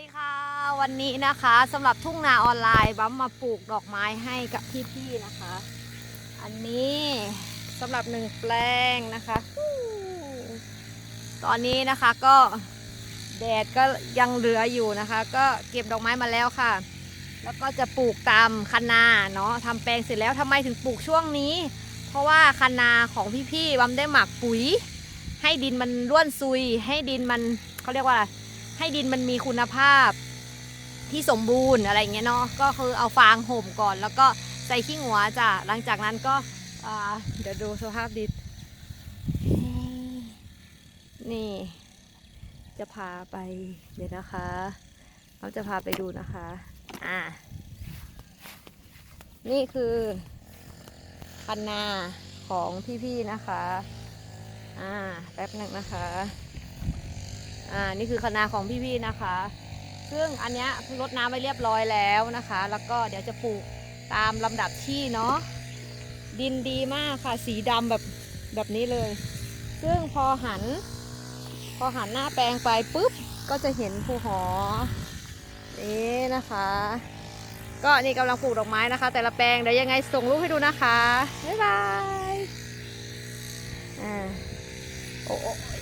ดีค่ะวันนี้นะคะสำหรับทุ่งนาออนไลน์บัมมาปลูกดอกไม้ให้กับพี่ๆนะคะ อันนี้สำหรับหนึ่งแปลงนะคะ ตอนนี้นะคะก็แดดก็ยังเหลืออยู่นะคะ ก็เก็บดอกไม้มาแล้วค่ะ แล้วก็จะปลูกตามคันนาเนาะทำแปลงเสร็จแล้วทำไมถึงปลูกช่วงนี้ เพราะว่าคันนาของพี่ๆบัมได้หมักปุ๋ย ให้ดินมันร่วนซุย ให้ดินมันเขาเรียกว่าอะไร ให้ดินมันมีคุณภาพที่สมบูรณ์อะไรอย่างเงี้ยเนาะก็คือเอาฟางห่มก่อน แล้วก็ใส่ขี้หัวจ้ะหลังจากนั้นก็เดี๋ยวดูสภาพดินนี่ จะพาไปเดี๋ยวนะคะเราจะพาไปดูนะคะอ่านี่คือคันนาของพี่ๆนะคะ อ่า แป๊บหนึ่งนะคะ อ่านี่คือคณะของพี่ๆนะคะ ซึ่งอันเนี้ยรดน้ำไปเรียบร้อยแล้วนะคะ แล้วก็เดี๋ยวจะปลูกตามลำดับที่เนาะดินดีมากค่ะ สีดำแบบแบบนี้เลย ซึ่งพอหัน พอหันหน้าแปลงไปปุ๊บ ก็จะเห็นภูหอนี่นะคะ ก็นี่กำลังปลูกดอกไม้นะคะ แต่ละแปลงเดี๋ยวยังไงส่งรูปให้ดูนะคะ บ๊ายบายอ่าโอ้โอ้ย